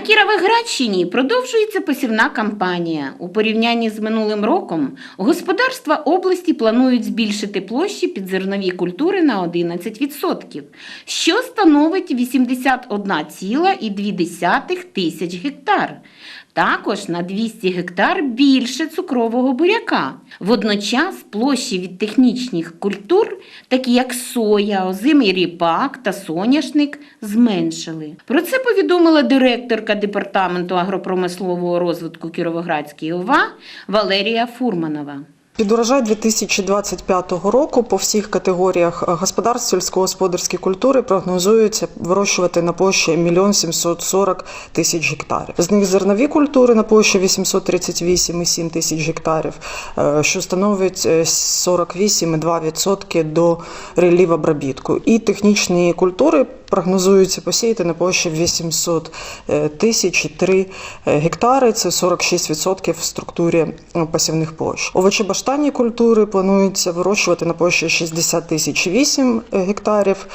Кіровоградщині продовжується посівна кампанія. У порівнянні з минулим роком господарства області планують збільшити площі під зернові культури на 11%, що становить 81,2 тисяч гектар. Також на 200 гектар більше цукрового буряка. Водночас площі від технічних культур, такі як соя, озимий ріпак та соняшник, зменшили. Про це повідомила директорка департаменту агропромислового розвитку Кіровоградської ОВА Валерія Фурманова. Під урожай 2025 року по всіх категоріях господарств сільськогосподарської культури прогнозується вирощувати на площі 1 740 тисяч гектарів. З них зернові культури на площі 838,7 тисяч гектарів, е, що становить е, 48,2% до релів обробітку. І технічні культури прогнозується посіяти на площі 800 е, тисяч 3 гектари. Це 46% в структурі пасівних площ. Овочебаштанні культури планується вирощувати на площі 60 тисяч 8 гектарів.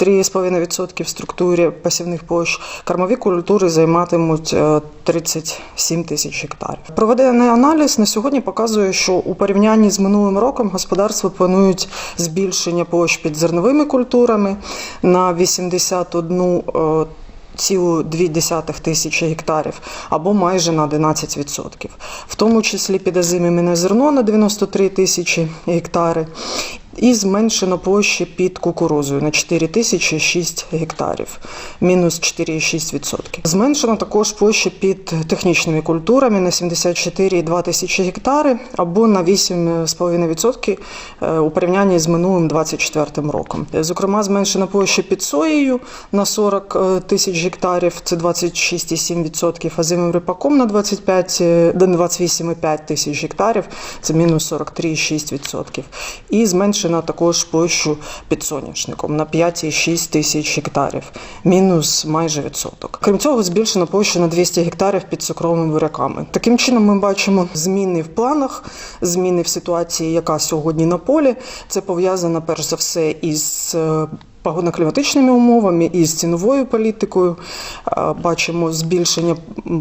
3,5% в структурі посівних площ. Кормові культури займатимуть е, 37 тисяч гектарів. Проведений аналіз на сьогодні показує, що у порівнянні з минулим роком господарства планують збільшення площ під зерновими культурами на 81 е, цілу 2,2 тисячі гектарів або майже на 11%. В тому числі під озимими зерно на 93 тисячі гектари. І зменшено площі під кукурузою на 4 тисячі 6 гектарів, мінус 4,6%. Зменшено також площі під технічними культурами на 74,2 тисячі гектари або на 8,5% е, у порівнянні з минулим 24 роком. Зокрема, зменшено площі під соєю на 40 е, тисяч гектарів, це 26,7%, а зимовим рипаком на 25, е, 28,5 тисяч гектарів, це мінус 43,6%. І зменшено також площу під соняшником на 5,6 тисяч гектарів, мінус майже відсоток. Крім цього, збільшено площу на 200 гектарів під цукровими буряками. Таким чином, ми бачимо зміни в планах, зміни в ситуації, яка сьогодні на полі. Це пов'язано перш за все із е, погодно-кліматичними умовами і з ціновою політикою. Бачимо збільшення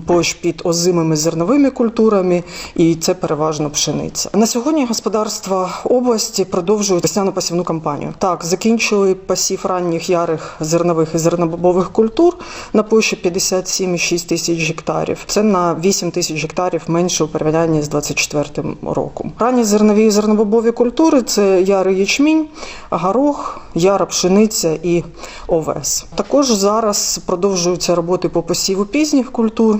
площ під озимими зерновими культурами, і це переважно пшениця. На сьогодні господарства області продовжують весняну посівну кампанію. Так, закінчили посів ранніх ярих зернових і зернобобових культур на площі 57,6 тисяч гектарів. Це на 8 тисяч гектарів менше у порівнянні з 24 роком. Ранні зернові і зернобобові культури це ярий ячмінь, горох, яра пшениця і овес. Також зараз продовжуються роботи по посіву пізніх культур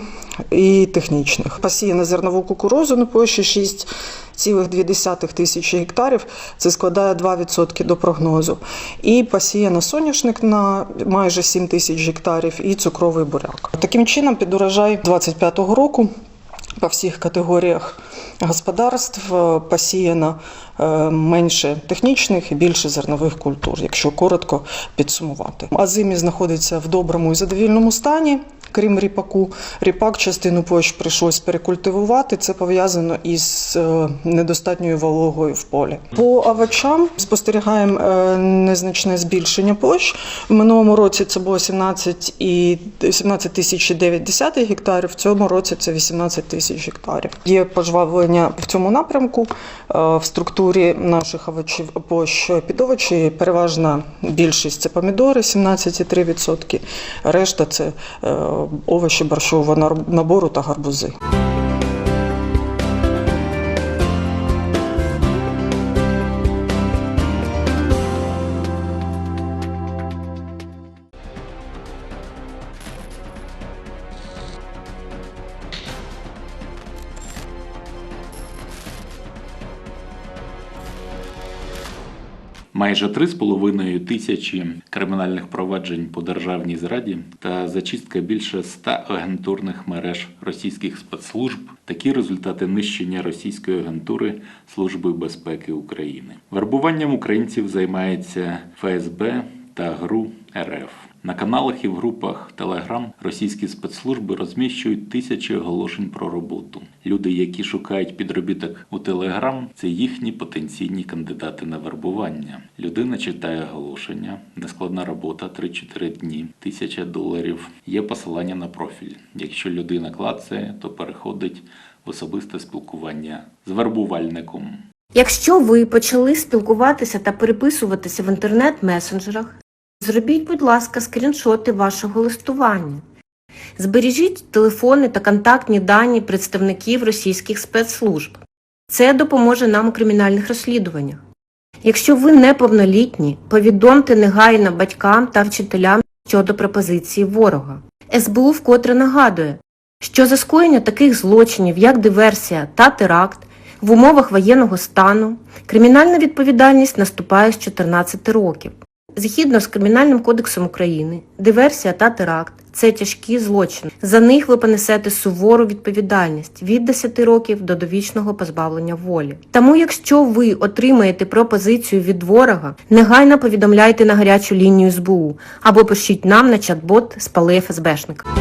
і технічних. Посіяна зернову кукурузу на площі 6,2 тисячі гектарів. Це складає 2% до прогнозу. І посіяна соняшник на майже 7 тисяч гектарів і цукровий буряк. Таким чином, під урожай 25-го року по всіх категоріях господарств е, посіяно е, менше технічних і більше зернових культур, якщо коротко підсумувати. Азимі знаходиться в доброму і задовільному стані. Крім ріпаку, ріпак частину площ прийшлось перекультивувати. Це пов'язано із е, недостатньою вологою в полі. По овочам спостерігаємо е, незначне збільшення площ. В минулому році це було 17 і 17 тисяч 9 гектарів. В цьому році це 18 тисяч гектарів. Є пожвавлення в цьому напрямку Е, в структурі наших овочів площ під овочі. Переважна більшість це помідори 17,3%. Решта це овочі борщового набору та гарбузи. Майже 3,5 тисячі кримінальних проваджень по державній зраді та зачистка більше 100 агентурних мереж російських спецслужб такі результати нищення російської агентури Служби безпеки України. Вербуванням українців займається ФСБ та ГРУ РФ. На каналах і в групах Telegram російські спецслужби розміщують тисячі оголошень про роботу. Люди, які шукають підробіток у Telegram, це їхні потенційні кандидати на вербування. Людина читає оголошення, нескладна робота 3-4 дні, тисяча доларів. Є посилання на профіль. Якщо людина клацає, то переходить в особисте спілкування з вербувальником. Якщо ви почали спілкуватися та переписуватися в інтернет-месенджерах, зробіть, будь ласка, скріншоти вашого листування. Збережіть телефони та контактні дані представників російських спецслужб. Це допоможе нам у кримінальних розслідуваннях. Якщо ви неповнолітні, повідомте негайно батькам та вчителям щодо пропозиції ворога. СБУ вкотре нагадує, що за скоєння таких злочинів, як диверсія та теракт, в умовах воєнного стану кримінальна відповідальність наступає з 14 років. Згідно з Кримінальним кодексом України, диверсія та теракт це тяжкі злочини. За них ви понесете сувору відповідальність від 10 років до довічного позбавлення волі. Тому, якщо ви отримаєте пропозицію від ворога, негайно повідомляйте на гарячу лінію СБУ або пишіть нам на чат-бот спали ФСБшника.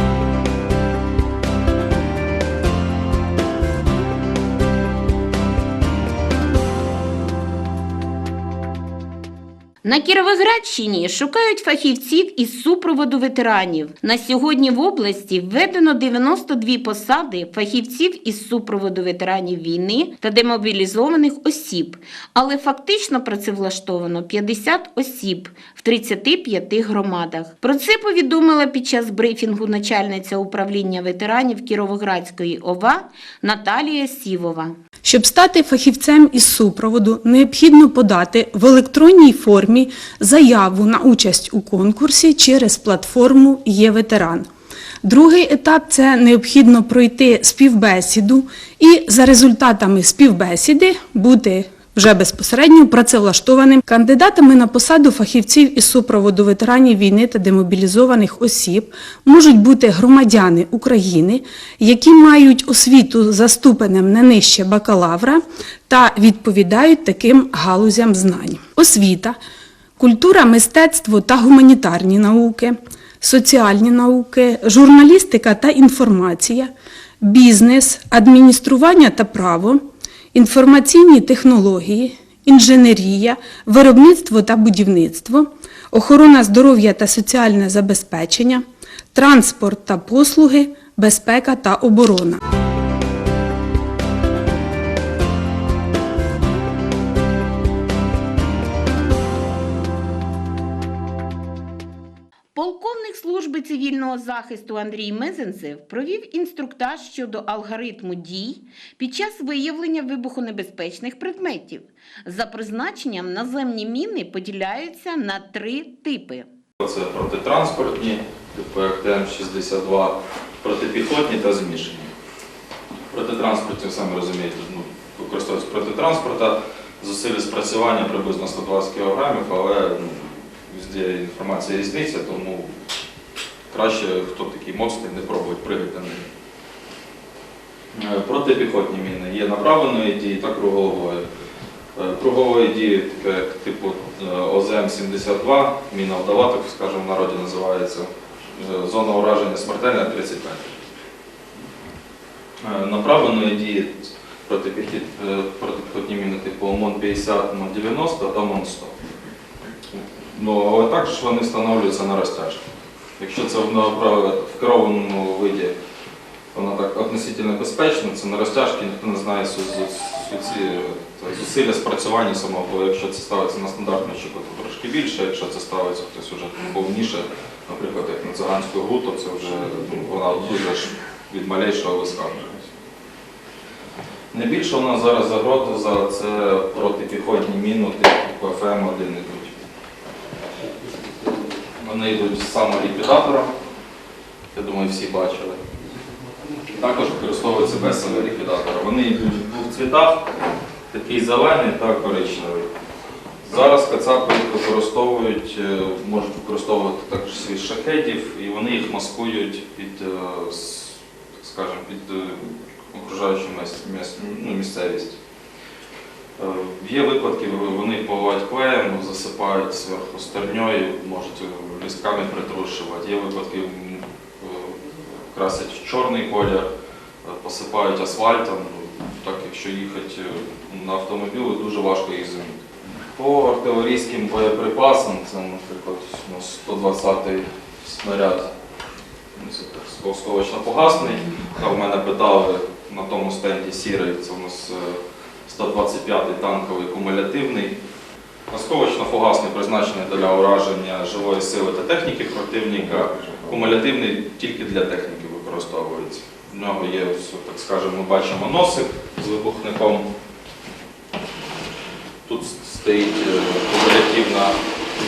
На Кіровоградщині шукають фахівців із супроводу ветеранів. На сьогодні в області введено 92 посади фахівців із супроводу ветеранів війни та демобілізованих осіб, але фактично працевлаштовано 50 осіб в 35 громадах. Про це повідомила під час брифінгу начальниця управління ветеранів Кіровоградської ОВА Наталія Сівова. Щоб стати фахівцем із супроводу, необхідно подати в електронній формі заяву на участь у конкурсі через платформу «Є-ветеран». Другий етап це необхідно пройти співбесіду і за результатами співбесіди бути вже безпосередньо працевлаштованим кандидатами на посаду фахівців із супроводу ветеранів війни та демобілізованих осіб можуть бути громадяни України, які мають освіту за ступенем не нижче бакалавра та відповідають таким галузям знань. Освіта, культура, мистецтво та гуманітарні науки, соціальні науки, журналістика та інформація, бізнес, адміністрування та право, інформаційні технології, інженерія, виробництво та будівництво, охорона здоров'я та соціальне забезпечення, транспорт та послуги, безпека та оборона. Служби цивільного захисту Андрій Мезенцев провів інструктаж щодо алгоритму дій під час виявлення вибухонебезпечних предметів. За призначенням наземні міни поділяються на три типи. Це протитранспортні, типу як ТМ-62, протипіхотні та змішані. Протитранспортні, самі розумієте, ну, використовуються проти транспорта, зусилля спрацювання приблизно 120 кг, але ну, інформація різниця, тому краще, хто такий моцний, не пробувати пригати на них. Е, Протипіхотні міни є направленої дії та кругової. Е, Кругової дії, таке типу е, ОЗМ-72, міна вдова, так скажемо, в народі називається. Зона ураження смертельна 30 метрів. Е, Направленої дії протипіхотні міни типу ОМОН-50, ОМОН-90 та ОМОН-100. Ну, але також вони встановлюються на розтяжку. Якщо це в керованому виді, воно так относительно безпечно, це на розтяжці ніхто не знає зусилля спрацювання самого, бо якщо це ставиться на стандартну щеку, то трошки більше, якщо це ставиться хтось вже повніше, наприклад, як на циганську гру, то це вже ну, вона дуже ж від малейшого вискакує. Найбільше у нас зараз загроза це протипіхотні міни типу ФМ-1 йдуть. Вони йдуть з самоліквідатором, я думаю, всі бачили. Також використовуються без самоліквідатора. Вони йдуть в двох цвітах, такий зелений та коричневий. Зараз кацапи використовують, е, можуть використовувати також свій шахедів, і вони їх маскують під, е, так скажемо, під е, окружаючу ну, місцевість. Е, Є випадки, вони поливають клеєм, засипають зверху стерньою, можуть е, лістками притрушувати. Є випадки, е, красять в чорний колір, е, посипають асфальтом. Ну, Так, якщо їхати е, на автомобілі, дуже важко їх замітити. По артилерійським боєприпасам, це, наприклад, 120-й снаряд ну, це так, осколочно-погасний. Там в мене питали на тому стенді сірий, це у нас е, 125-й танковий кумулятивний. Осколочно-фугасний призначений для ураження живої сили та техніки противника. Кумулятивний тільки для техніки використовується. В нього є, так скажемо, ми бачимо носик з вибухником. Тут стоїть е, кумулятивна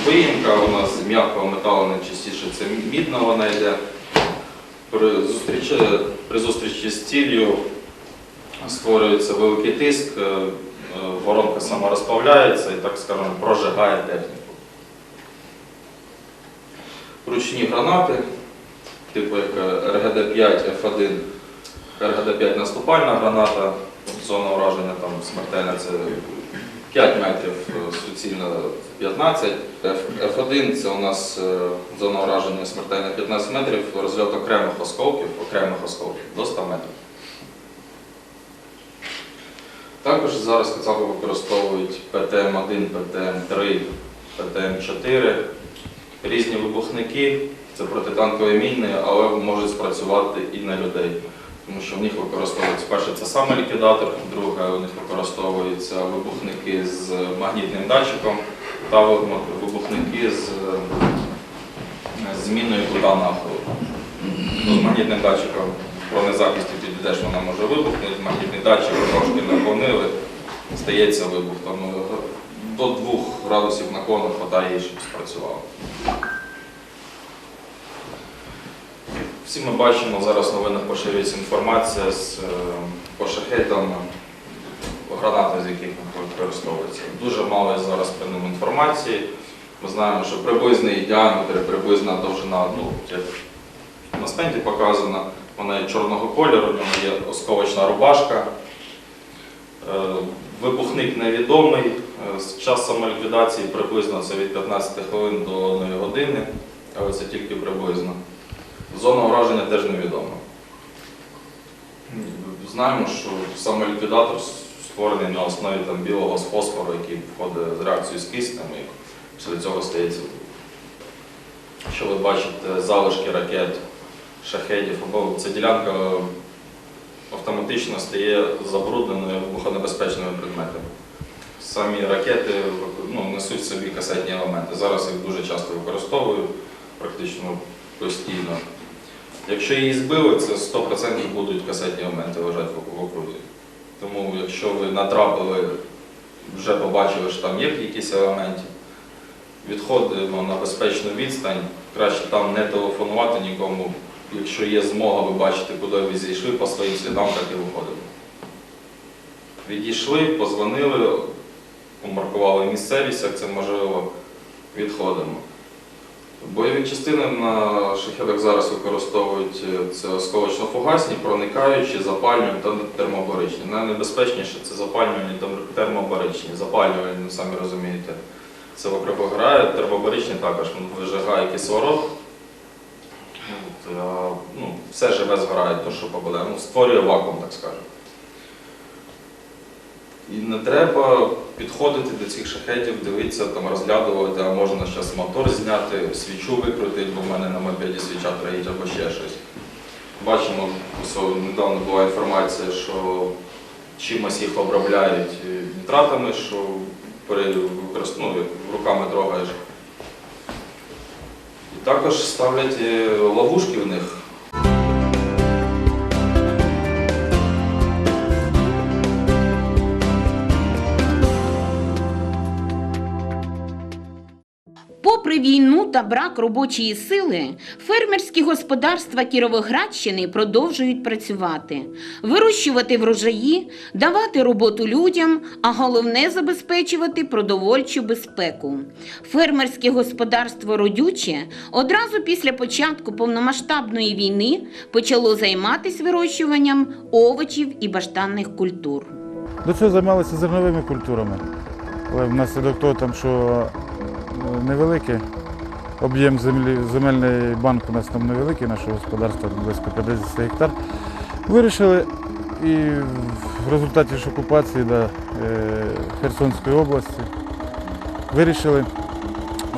виїмка, нас з м'якого металу найчастіше це мідна вона йде. При зустрічі, при зустрічі з ціллю створюється великий тиск, е, е, воронка саморозплавляється і, так скажемо, прожигає техніку. Ручні гранати, типу як е, РГД-5 F1, РГД-5 наступальна граната, зона ураження там смертельна це 5 метрів, е, суцільна 15. F- F1 це у нас зона ураження смертельна 15 метрів, розльот окремих осколків, окремих осколків до 100 метрів. Також зараз Кацапи використовують ПТМ-1, ПТМ-3, ПТМ-4, різні вибухники, це протитанкові міни, але можуть спрацювати і на людей. Тому що в них використовується перше це саме ліквідатор, друге у них використовуються вибухники з магнітним датчиком та вибухники з зміною кута нахилу. Ну, з магнітним датчиком про незахисті підійдеш, вона може вибухнути, магнітний датчик трошки наклонили, стається вибух. Тому до 2 градусів наклону хватає, щоб спрацювало. Всі ми бачимо, зараз в новинах поширюється інформація з е, гранати, з яких використовуються. Дуже мало зараз ним інформації. Ми знаємо, що приблизний діаметр, приблизна довжина, ну, як на стенді показано, вона є чорного кольору, в ньому є осколочна рубашка. Е, Вибухник невідомий. Е, З часом ліквідації приблизно це від 15 хвилин до 1 години, але це тільки приблизно. Зона ураження теж невідома. Знаємо, що саме ліквідатор створений на основі там, білого фосфору, який входить з реакцією з киснем, і після цього стається. Якщо ви бачите залишки ракет, шахедів, або ця ділянка автоматично стає забрудненою вибухонебезпечними предметами. Самі ракети ну, несуть собі касетні елементи. Зараз їх дуже часто використовують, практично постійно. Якщо її збили, це 100% будуть касетні елементи лежати в окрузі. Тому якщо ви натрапили, вже побачили, що там є якісь елементи, відходимо на безпечну відстань, краще там не телефонувати нікому. Якщо є змога, ви бачите, куди ви зійшли, по своїм слідам так і виходимо. Відійшли, позвонили, помаркували місцевість, як це можливо, відходимо. Бойові частини на шахедах зараз використовують е, це осколочно-фугасні, проникаючі, запалювальні та термобаричні. Найнебезпечніше це запалювальні та термобаричні. Запалювальні, самі розумієте, це вокруг грає, термобаричні також вижигає кислород. А, ну, все живе згорає, то, що попадає. Ну, створює вакуум, так скажемо. І не треба підходити до цих шахетів, дивитися, там, розглядувати, а можна зараз мотор зняти, свічу викрутити, бо в мене на мопеді свіча троїть або ще щось. Бачимо, недавно була інформація, що чимось їх обробляють е, нітратами, що ну, руками трогаєш. Також ставлять е, ловушки в них. Попри війну та брак робочої сили, фермерські господарства Кіровоградщини продовжують працювати, вирощувати врожаї, давати роботу людям, а головне забезпечувати продовольчу безпеку. Фермерське господарство Родюче одразу після початку повномасштабної війни почало займатися вирощуванням овочів і баштанних культур. До цього займалися зерновими культурами. Але внаслідок того, там, що невеликий об'єм землі, земельний банк у нас там невеликий, нашого господарства близько 50 гектар. Вирішили і в результаті ж окупації да, е, Херсонської області вирішили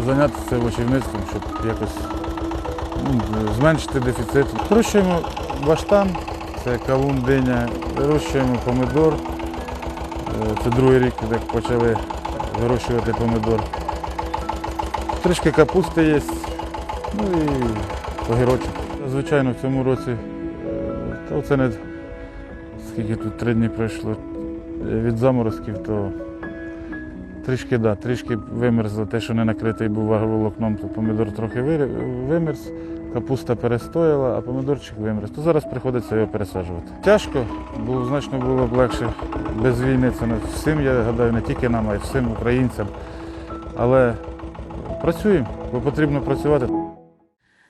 зайнятися овочівництвом, щоб якось ну, зменшити дефіцит. Вирощуємо баштан, це кавун, диня, вирощуємо помидор. Е, Це другий рік, як почали вирощувати помидор. Трішки капусти є, ну і огірочок. Звичайно, в цьому році, е, та це не скільки тут три дні пройшло е, від заморозків, то трішки, да, трішки вимерзло. Те, що не накритий був ваговолокном, то помідор трохи вимерз, капуста перестояла, а помідорчик вимерз. То зараз приходиться його пересаджувати. Тяжко, бо значно було б легше без війни. Це не всім, я гадаю, не тільки нам, а й всім українцям. Але працюємо, бо потрібно працювати.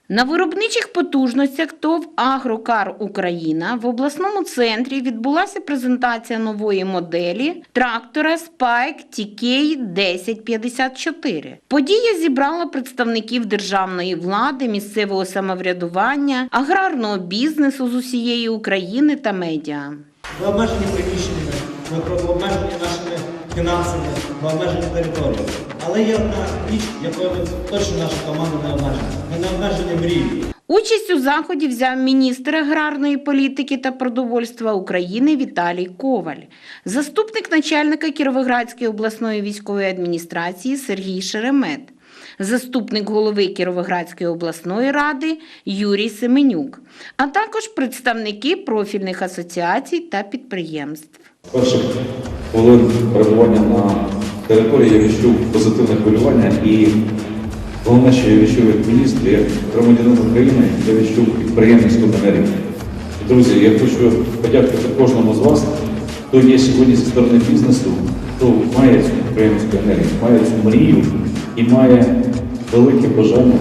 На виробничих потужностях ТОВ Агрокар Україна в обласному центрі відбулася презентація нової моделі трактора Spike TK 1054. Подія зібрала представників державної влади, місцевого самоврядування, аграрного бізнесу з усієї України та медіа. Ми обмежені приміщеннями, ми обмежені нашими фінансами, ми обмежені територією. Але є одна річ, якою точно наша команда не обмежена. Ми не обмежені мрією. Участь у заході взяв міністр аграрної політики та продовольства України Віталій Коваль, заступник начальника Кіровоградської обласної військової адміністрації Сергій Шеремет, заступник голови Кіровоградської обласної ради Юрій Семенюк, а також представники профільних асоціацій та підприємств. Перших хвилин перебування на території я відчув позитивне хвилювання і головне, що я відчув як міністр, як громадянин України, я відчув підприємницьку енергію. Друзі, я хочу подякувати кожному з вас, хто є сьогодні зі сторони бізнесу, хто має цю підприємницьку енергію, має цю мрію і має велике бажання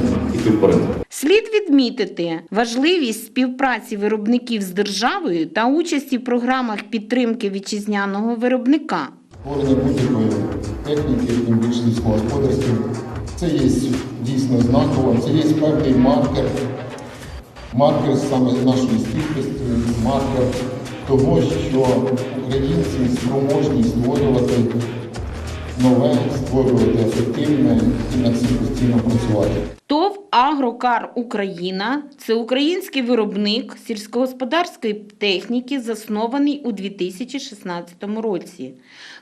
вперед. Слід відмітити важливість співпраці виробників з державою та участі в програмах підтримки вітчизняного виробника. створення будь-якої техніки, тим більше сільськогосподарської. Це є дійсно знаково, це є певний маркер, маркер саме нашої стійкості, маркер того, що українці спроможні створювати нове, створювати ефективне і над цим постійно працювати. ТОВ Агрокар Україна це український виробник сільськогосподарської техніки, заснований у 2016 році.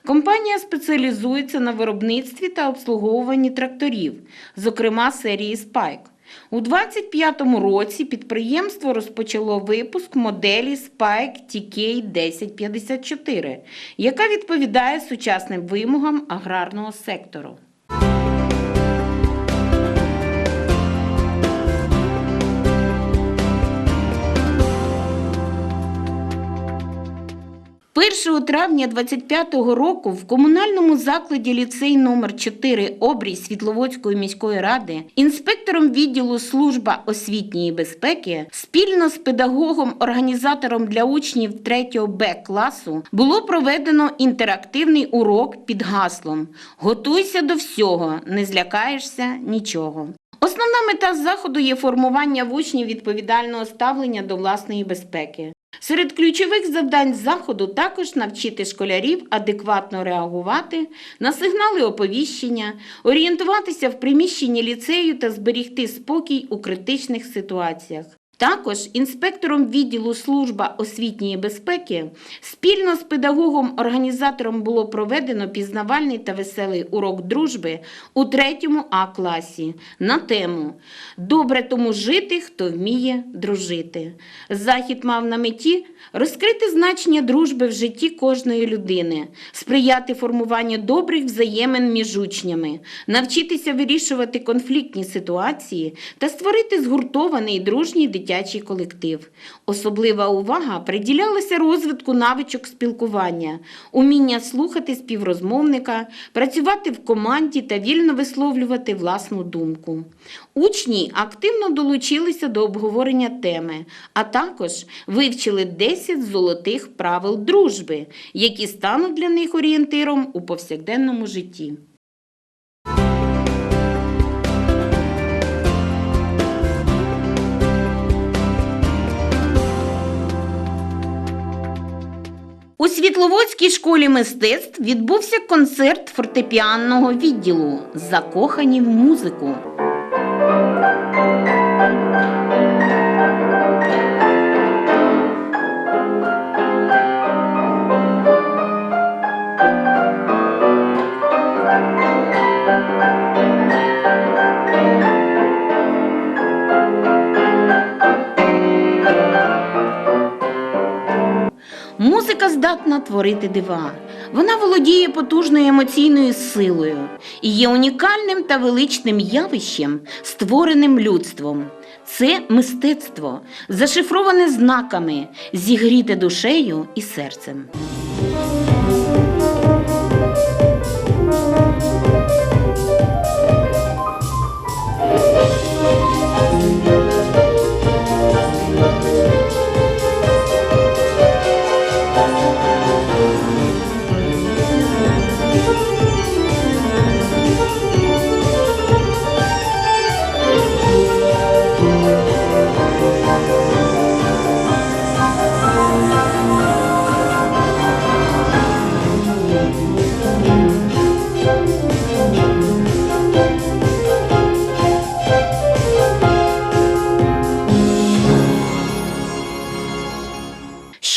Компанія спеціалізується на виробництві та обслуговуванні тракторів, зокрема серії Spike. У 2025 році підприємство розпочало випуск моделі Spike TK 1054, яка відповідає сучасним вимогам аграрного сектору. Першого травня 25-го року в комунальному закладі ліцей номер 4 обрій Світловодської міської ради інспектором відділу служба освітньої безпеки спільно з педагогом-організатором для учнів 3 Б класу було проведено інтерактивний урок під гаслом Готуйся до всього, не злякаєшся нічого. Основна мета заходу є формування в учнів відповідального ставлення до власної безпеки. Серед ключових завдань заходу також навчити школярів адекватно реагувати на сигнали оповіщення, орієнтуватися в приміщенні ліцею та зберігти спокій у критичних ситуаціях. Також інспектором відділу служба освітньої безпеки спільно з педагогом-організатором було проведено пізнавальний та веселий урок дружби у 3 А класі на тему Добре тому жити, хто вміє дружити. Захід мав на меті розкрити значення дружби в житті кожної людини, сприяти формуванню добрих взаємин між учнями, навчитися вирішувати конфліктні ситуації та створити згуртований дружній дитячий колектив. Особлива увага приділялася розвитку навичок спілкування, уміння слухати співрозмовника, працювати в команді та вільно висловлювати власну думку. Учні активно долучилися до обговорення теми, а також вивчили 10 золотих правил дружби, які стануть для них орієнтиром у повсякденному житті. У Світловодській школі мистецтв відбувся концерт фортепіанного відділу Закохані в музику. Здатна творити дива. Вона володіє потужною емоційною силою і є унікальним та величним явищем, створеним людством. Це мистецтво, зашифроване знаками, зігріте душею і серцем.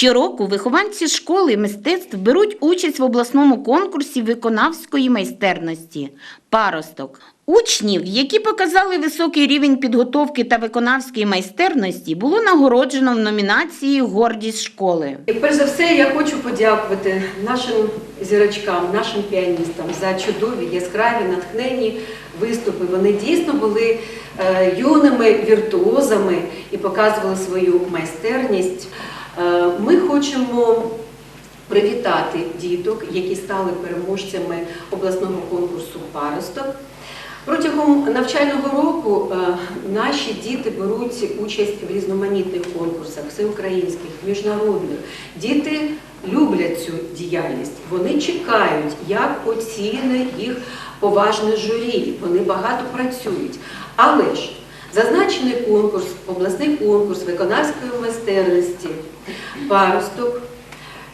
Щороку вихованці школи мистецтв беруть участь в обласному конкурсі виконавської майстерності Паросток. Учнів, які показали високий рівень підготовки та виконавської майстерності, було нагороджено в номінації Гордість школи. І перш за все я хочу подякувати нашим зірочкам, нашим піаністам за чудові, яскраві, натхненні виступи. Вони дійсно були е, юними віртуозами і показували свою майстерність. Е, ми хочемо привітати діток, які стали переможцями обласного конкурсу Паросток. Протягом навчального року е, наші діти беруть участь в різноманітних конкурсах, всеукраїнських, міжнародних. Діти люблять цю діяльність. Вони чекають, як оціни їх поважне журі. Вони багато працюють. Але ж зазначений конкурс, обласний конкурс виконавської майстерності, паросток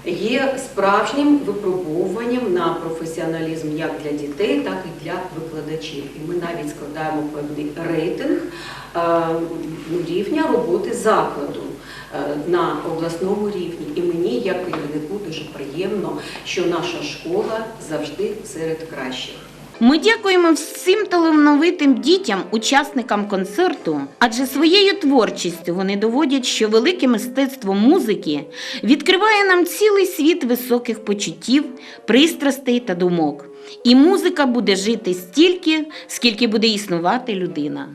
є справжнім випробовуванням на професіоналізм як для дітей, так і для викладачів. І ми навіть складаємо певний рейтинг е, рівня роботи закладу е, на обласному рівні. І мені, як керівнику, дуже приємно, що наша школа завжди серед кращих. Ми дякуємо всім талановитим дітям, учасникам концерту, адже своєю творчістю вони доводять, що велике мистецтво музики відкриває нам цілий світ високих почуттів, пристрастей та думок. І музика буде жити стільки, скільки буде існувати людина.